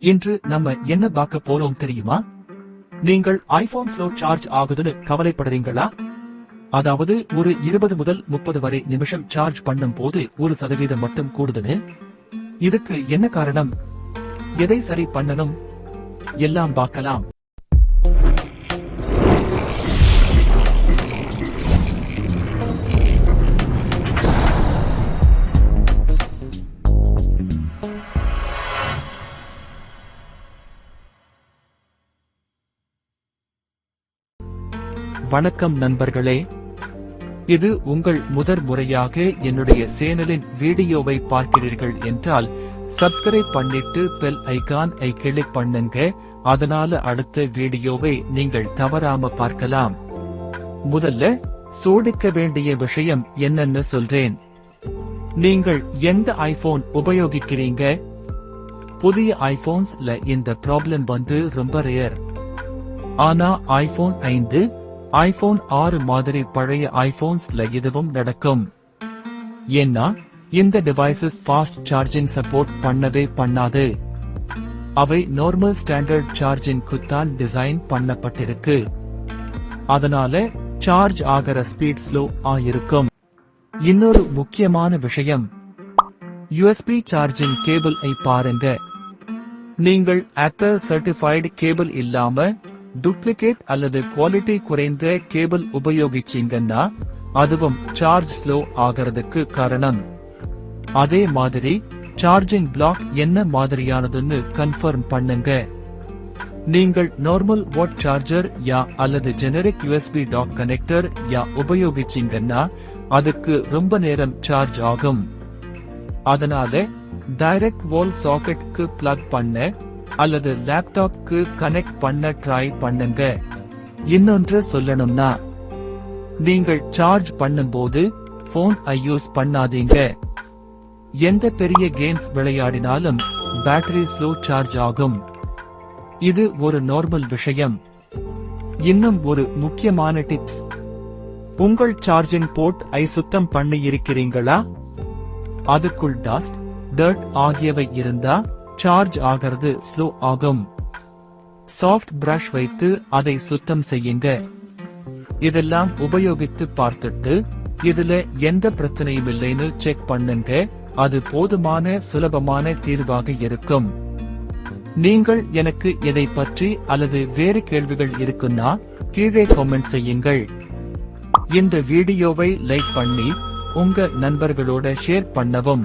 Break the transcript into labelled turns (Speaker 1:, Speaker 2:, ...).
Speaker 1: இன்று நம்ம என்ன பார்க்க போறோம் தெரியுமா? நீங்கள் ஐபோன் ஸ்லோ சார்ஜ் ஆகுதுன்னு கவலைப்படுறீங்களா? அதாவது ஒரு இருபது முதல் முப்பது வரை நிமிஷம் சார்ஜ் பண்ணும் போது ஒரு சதவீதம் மட்டும் கூடுதுன்னு? இதுக்கு என்ன காரணம்? எதை சரி பண்ணணும்? எல்லாம் பார்க்கலாம். வணக்கம் நண்பர்களே. இது உங்கள் முதற் முறையாக என்னுடைய சேனலின் வீடியோவை பார்க்கிறீர்கள் என்றால் சப்ஸ்கிரைப் பண்ணிட்டு பெல் ஐகான் ஐ கிளிக் பண்ணுங்க. அதனால அடுத்த வீடியோவை நீங்கள் தவறாம பார்க்கலாம். முதல்ல சோடிக்க வேண்டிய விஷயம் என்னன்னு சொல்றேன். நீங்கள் எந்த ஐபோன் உபயோகிக்கிறீங்க? புதிய ஐபோன்ஸ்ல இந்த ப்ராப்ளம் வந்து ரொம்ப ரேர் ஆனா ஐபோன் ஐந்து ஐபோன் ஆறு மாதிரி பழைய ஐபோன்ஸ்ல இதுவும் நடக்கும். ஏன்னா இந்த டிவைசஸ் ஃபாஸ்ட் சார்ஜிங் சப்போர்ட் பண்ணவே பண்ணாது. அவை நார்மல் ஸ்டாண்டர்ட் சார்ஜிங்க்கு தான் டிசைன் பண்ணப்பட்டிருக்கு. அதனால சார்ஜ் ஆகிற ஸ்பீட் ஸ்லோ ஆயிருக்கும் இன்னொரு முக்கியமான விஷயம். யூஎஸ்பி சார்ஜிங் கேபிள் ஐ பாருங்க. நீங்கள் ஆக்டர் சர்டிஃபைடு கேபிள் இல்லாம டூப்ளிகேட் அல்லது குவாலிட்டி குறைந்த கேபிள் உபயோகிச்சீங்கன்னா அதுவும் சார்ஜ் ஸ்லோ ஆகிறதுக்கு காரணம். அதே மாதிரி சார்ஜிங் பிளாக் என்ன மாதிரியானதுன்னு கன்ஃபர்ம் பண்ணுங்க. நீங்கள் நார்மல் வாட் சார்ஜர் யா அல்லது ஜெனரிக் யூஎஸ்பி டாக் கனெக்டர் யா உபயோகிச்சீங்கன்னா அதுக்கு ரொம்ப நேரம் சார்ஜ் ஆகும். அதனால டைரக்ட் வால் சாக்கெட்க்கு பிளக் பண்ண அல்லது லேப்டாப்க்கு கனெக்ட் பண்ண ட்ரை பண்ணுங்க. இன்னொன்று சொல்லணும்னா நீங்கள் சார்ஜ் பண்ணும்போது போன் ஐ யூஸ் பண்ணாதீங்க. எந்த பெரிய கேம்ஸ் விளையாடினாலும் பேட்டரி ஸ்லோ சார்ஜ் ஆகும். இது ஒரு நார்மல் விஷயம். இன்னும் ஒரு முக்கியமான டிப்ஸ் உங்கள் சார்ஜிங் போர்ட் ஐ சுத்தம் பண்ணி இருக்கிறீங்களா அதுக்குள் டஸ்ட் டர்ட் ஆகியவை இருந்தா சார்ஜ் ஆகிறது ஸ்லோ ஆகும். சாஃப்ட் பிரஷ் வைத்து அதை சுத்தம் செய்யுங்க. இதெல்லாம் உபயோகித்து பார்த்துட்டு இதுல எந்த பிரச்சனையும் இல்லைன்னு செக் பண்ணுங்க. அது போதுமான சுலபமான தீர்வாக இருக்கும். நீங்கள் எனக்கு இதை பற்றி அல்லது வேறு கேள்விகள் இருக்குன்னா கீழே கமெண்ட் செய்யுங்கள். இந்த வீடியோவை லைக் பண்ணி உங்க நண்பர்களோட ஷேர் பண்ணவும்.